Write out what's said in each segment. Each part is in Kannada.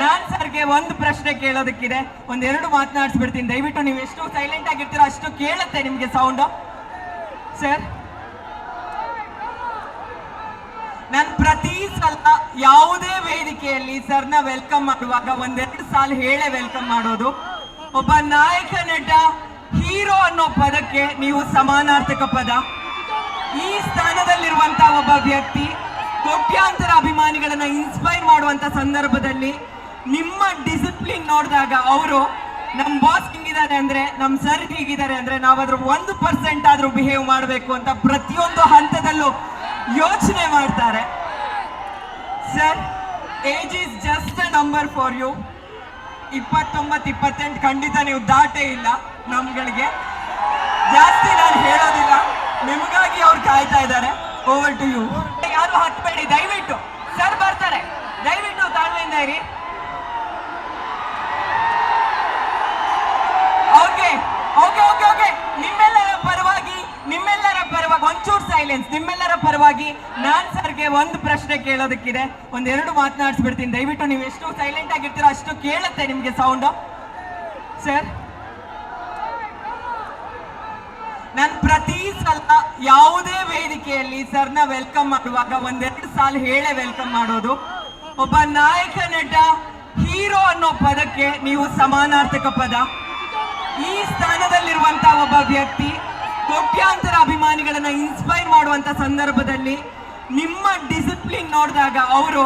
ನಾನ್ ಸರ್ಗೆ ಒಂದು ಪ್ರಶ್ನೆ ಕೇಳೋದಕ್ಕಿದೆ. ಒಂದೆರಡು ಮಾತನಾಡಿಸ್ಬಿಡ್ತೀನಿ. ದಯವಿಟ್ಟು ನೀವು ಎಷ್ಟು ಸೈಲೆಂಟ್ ಆಗಿರ್ತೀರೋ ಅಷ್ಟು ಕೇಳುತ್ತೆ ನಿಮ್ಗೆ ಸೌಂಡ್ ಸರ್ ನಾನು ಪ್ರತಿ ಸಲ ಯಾವುದೇ ವೇದಿಕೆಯಲ್ಲಿ ಸರ್ನ ವೆಲ್ಕಮ್ ಮಾಡುವಾಗ ಒಂದೆರಡು ಸಾಲ ಹೇಳೇ ವೆಲ್ಕಮ್ ಮಾಡೋದು. ಒಬ್ಬ ನಾಯಕ ನಟ, ಹೀರೋ ಅನ್ನೋ ಪದಕ್ಕೆ ನೀವು ಸಮಾನಾರ್ಥಕ ಪದ. ಈ ಸ್ಥಾನದಲ್ಲಿರುವಂತ ಒಬ್ಬ ವ್ಯಕ್ತಿ ಅಭಿಮಾನಿಗಳನ್ನ ಇನ್ಸ್ಪೈರ್ ಮಾಡುವಂತ ಸಂದರ್ಭದಲ್ಲಿ ನಿಮ್ಮ ಡಿಸಿಪ್ಲಿನ್ ನೋಡಿದಾಗ ಅವರು ನಮ್ ಬಾಸ್ ಹಿಂಗಿದ್ದಾರೆ ಅಂದ್ರೆ, ನಮ್ ಸರ್ ಹೀಗಿದ್ದಾರೆ ಅಂದ್ರೆ ನಾವಾದ್ರೂ ಒಂದು ಪರ್ಸೆಂಟ್ ಆದ್ರೂ ಬಿಹೇವ್ ಮಾಡಬೇಕು ಅಂತ ಪ್ರತಿಯೊಂದು ಹಂತದಲ್ಲೂ ಯೋಚನೆ ಮಾಡ್ತಾರೆ. Sir age is just a number for you ಇಪ್ಪತ್ತೊಂಬತ್ತು ಇಪ್ಪತ್ತೆಂಟು ಖಂಡಿತ ನೀವು ದಾಟೇ ಇಲ್ಲ ನಮ್ಗಳಿಗೆ. ಜಾಸ್ತಿ ನಾನು ಹೇಳೋದಿಲ್ಲ. ನಿಮಗಾಗಿ ಅವ್ರು ಕಾಯ್ತಾ ಇದ್ದಾರೆ. ಓವರ್ ಟು ಯು ಇರಿ ಓಕೆ ಓಕೆ ಓಕೆ ಓಕೆ ನಿಮ್ಮೆಲ್ಲರ ಪರವಾಗಿ ನಿಮ್ಮೆಲ್ಲರ ಪರವಾಗಿ, ಒಂಚೂರು ಸೈಲೆನ್ಸ್ ನಿಮ್ಮೆಲ್ಲರ ಪರವಾಗಿ ನಾನ್ ಸರ್ಗೆ ಒಂದು ಪ್ರಶ್ನೆ ಕೇಳೋದಕ್ಕಿದೆ. ಒಂದೆರಡು ಮಾತನಾಡಿಸ್ಬಿಡ್ತೀನಿ. ದಯವಿಟ್ಟು ನೀವು ಎಷ್ಟು ಸೈಲೆಂಟ್ ಆಗಿರ್ತೀರೋ ಅಷ್ಟು ಕೇಳುತ್ತೆ ನಿಮ್ಗೆ ಸೌಂಡ್ ಸರ್ ನಾನು ಪ್ರತಿ ಸಲ ಯಾವುದೇ ವೇದಿಕೆಯಲ್ಲಿ ಸರ್ನ ವೆಲ್ಕಮ್ ಮಾಡುವಾಗ ಒಂದೆರಡು ಸಾಲ ಹೇಳೇ ವೆಲ್ಕಮ್ ಮಾಡೋದು. ಒಬ್ಬ ನಾಯಕ ನಟ ಹೀರೋ ಅನ್ನೋ ಪದಕ್ಕೆ ನೀವು ಸಮಾನಾರ್ಥಕ ಪದ. ಈ ಸ್ಥಾನದಲ್ಲಿರುವಂತ ಒಬ್ಬ ವ್ಯಕ್ತಿ ಕೋಟ್ಯಾಂತರ ಅಭಿಮಾನಿಗಳನ್ನ ಇನ್ಸ್ಪೈರ್ ಮಾಡುವಂತ ಸಂದರ್ಭದಲ್ಲಿ ನಿಮ್ಮ ಡಿಸಿಪ್ಲಿನ್ ನೋಡಿದಾಗ ಅವರು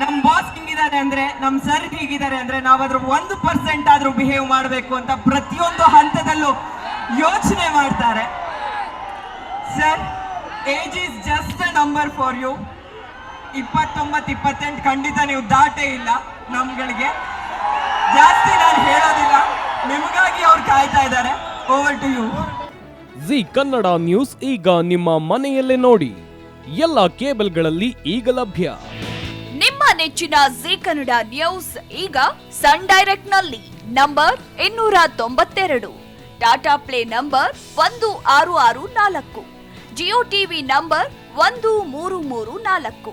ನಮ್ ಬಾಸ್ ಹಿಂಗಿದ್ದಾರೆ ಅಂದ್ರೆ, ನಮ್ ಸರ್ ಹೀಗಿದ್ದಾರೆ ಅಂದ್ರೆ ನಾವು ಅದ್ರ ಒಂದು ಪರ್ಸೆಂಟ್ ಆದ್ರೂ ಬಿಹೇವ್ ಮಾಡಬೇಕು ಅಂತ ಪ್ರತಿಯೊಂದು ಹಂತದಲ್ಲೂ ಯೋಚನೆ ಮಾಡ್ತಾರೆ. Sir age is just a number for you ಇಪ್ಪತ್ತೊಂಬತ್ತು ಇಪ್ಪತ್ತೆಂಟು ಖಂಡಿತ ನೀವು ದಾಟೇ ಇಲ್ಲ ನಮ್ಗಳಿಗೆ. ಜಾಸ್ತಿ ನಾನು ಹೇಳೋದಿಲ್ಲ. ನಿಮಗಾಗಿ ಅವ್ರು ಕಾಯ್ತಾ ಇದ್ದಾರೆ. Over to you Zee Kannada news ಈಗ ನಿಮ್ಮ ಮನೆಯಲ್ಲೇ ನೋಡಿ. ಎಲ್ಲ ಕೇಬಲ್ಗಳಲ್ಲಿ ಈಗ ಲಭ್ಯ. ನಿಮ್ಮ ನೆಚ್ಚಿನ ಜಿ ಕನ್ನಡ ನ್ಯೂಸ್ ಈಗ ಸನ್ ಡೈರೆಕ್ಟ್ನಲ್ಲಿ ನಂಬರ್ ಇನ್ನೂರ ತೊಂಬತ್ತೆರಡು. ಟಾಟಾ ಪ್ಲೇ ನಂಬರ್ ಒಂದು ಆರು ಆರು ನಾಲ್ಕು. ಜಿಯೋ ಟಿವಿ ನಂಬರ್ ಒಂದು ಮೂರು ಮೂರು ನಾಲ್ಕು.